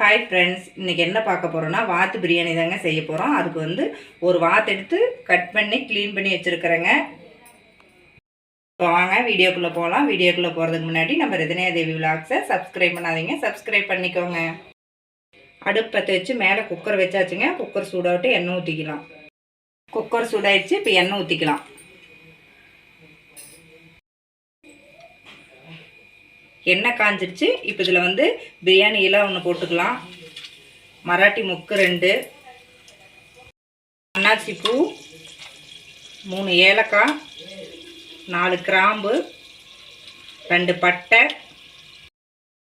Hi friends இன்றைக்கி என்ன பார்க்க போகிறோன்னா வாத்து பிரியாணி தாங்க செய்ய போகிறோம் அதுக்கு வந்து ஒரு வாத்து எடுத்து கட் பண்ணி க்ளீன் பண்ணி வச்சுருக்கிறேங்க. வாங்க வீடியோக்குள்ளே போகலாம் வீடியோக்குள்ளே போகிறதுக்கு முன்னாடி நம்ம ரதனியா தேவி விலாக்ஸை சப்ஸ்கிரைப் பண்ணாதீங்க. சப்ஸ்கிரைப் பண்ணிக்கோங்க. அடுப்பு பற்ற வச்சு மேலே குக்கர் வச்சாச்சுங்க. குக்கர் சூடாவிட்டு எண்ணெய் ஊற்றிக்கலாம் குக்கர் சூடாயிடுச்சு இப்போ எண்ணெய் ஊற்றிக்கலாம் எண்ணெய் காஞ்சிருச்சு. இப்போ இதில் வந்து பிரியாணி இலை ஒன்று போட்டுக்கலாம். மராட்டி முக்கு ரெண்டு. அன்னாச்சி பூ. மூணு ஏலக்காய். நாலு கிராம்பு. ரெண்டு பட்டை.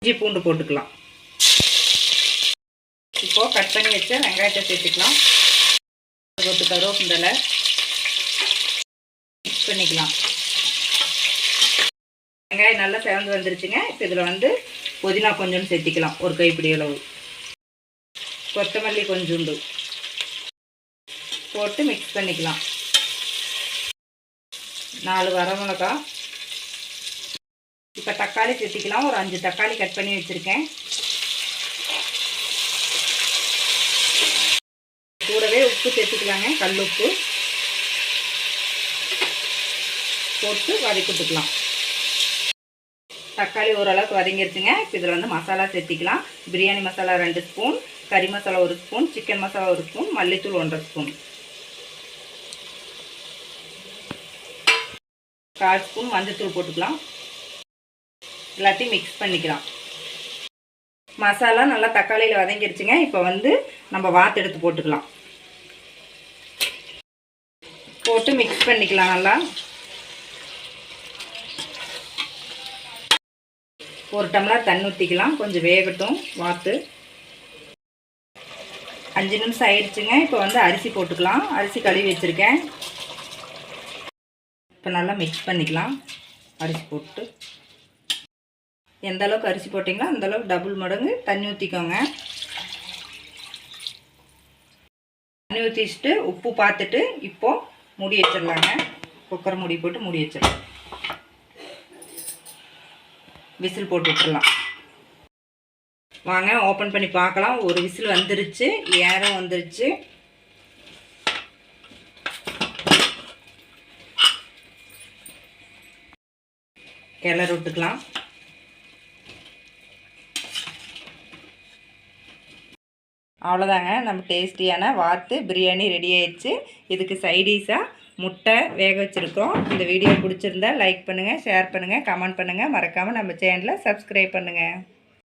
இஞ்சி பூண்டு போட்டுக்கலாம். இப்போது கட் பண்ணி வச்ச வெங்காயத்தை சேர்த்துக்கலாம். கொத்து கருவேப்பிண்டலை மிக்ஸ் பண்ணிக்கலாம். வெங்காயம் நல்லா சேர்ந்து வந்துருச்சுங்க. இப்போ இதில் வந்து புதினா கொஞ்சம் சேர்த்திக்கலாம். ஒரு கைப்பிடி அளவு. கொத்தமல்லி கொஞ்சோண்டு. போட்டு மிக்ஸ் பண்ணிக்கலாம். நாலு வரமிளகா இப்போ தக்காளி சேர்த்திக்கலாம். ஒரு அஞ்சு தக்காளி கட் பண்ணி வச்சுருக்கேன். கூடவே உப்பு சேர்த்துக்கலாங்க. கல் உப்பு. போட்டு வதக்கிட்டுக்கலாம். தக்காளி ஓரளவுக்கு வதங்கிருச்சுங்க. இப்போ இதில் வந்து மசாலா சேர்த்திக்கலாம். பிரியாணி மசாலா ரெண்டு ஸ்பூன் கறி மசாலா ஒரு ஸ்பூன் சிக்கன் மசாலா ஒரு ஸ்பூன் மல்லித்தூள் ஒன்றரை ஸ்பூன். கால் ஸ்பூன் மஞ்சத்தூள் போட்டுக்கலாம். எல்லாத்தையும் மிக்ஸ் பண்ணிக்கலாம். மசாலா நல்லா தக்காளியில் வதங்கிருச்சுங்க. இப்போ வந்து நம்ம வாத்து எடுத்து போட்டுக்கலாம். போட்டு மிக்ஸ் பண்ணிக்கலாம் நல்லா. ஒரு டம்ளர் தண்ணி ஊற்றிக்கலாம் கொஞ்சம் வேகட்டும். வாத்து. அஞ்சு நிமிஷம் ஆயிடுச்சுங்க. இப்போ வந்து அரிசி போட்டுக்கலாம். அரிசி கழுவி வச்சுருக்கேன். இப்போ நல்லா மிக்ஸ் பண்ணிக்கலாம். அரிசி போட்டு. எந்த அளவுக்கு அரிசி போட்டிங்களோ அந்தளவுக்கு டபுள் மடங்கு தண்ணி ஊற்றிக்கோங்க தண்ணி ஊற்றிச்சிட்டு உப்பு பார்த்துட்டு இப்போது மூடி வச்சிடலாங்க. குக்கர் மூடி போட்டு மூடி வச்சிடலாம். விசில் போட்டு விட்டுடலாம் வாங்க ஓப்பன் பண்ணி பார்க்கலாம். ஒரு விசில் வந்துருச்சு ஏரம் வந்துருச்சு. கிளறு விட்டுக்கலாம். அவ்வளோதாங்க நம்ம டேஸ்டியான வாத்து பிரியாணி ரெடி ஆயிடுச்சு. இதுக்கு சைடிஷாக முட்டை வேக வச்சுருக்கோம். இந்த வீடியோ பிடிச்சிருந்தா லைக் பண்ணுங்கள் ஷேர் பண்ணுங்கள் கமெண்ட் பண்ணுங்கள் மறக்காமல் நம்ம சேனலை சப்ஸ்கிரைப் பண்ணுங்கள்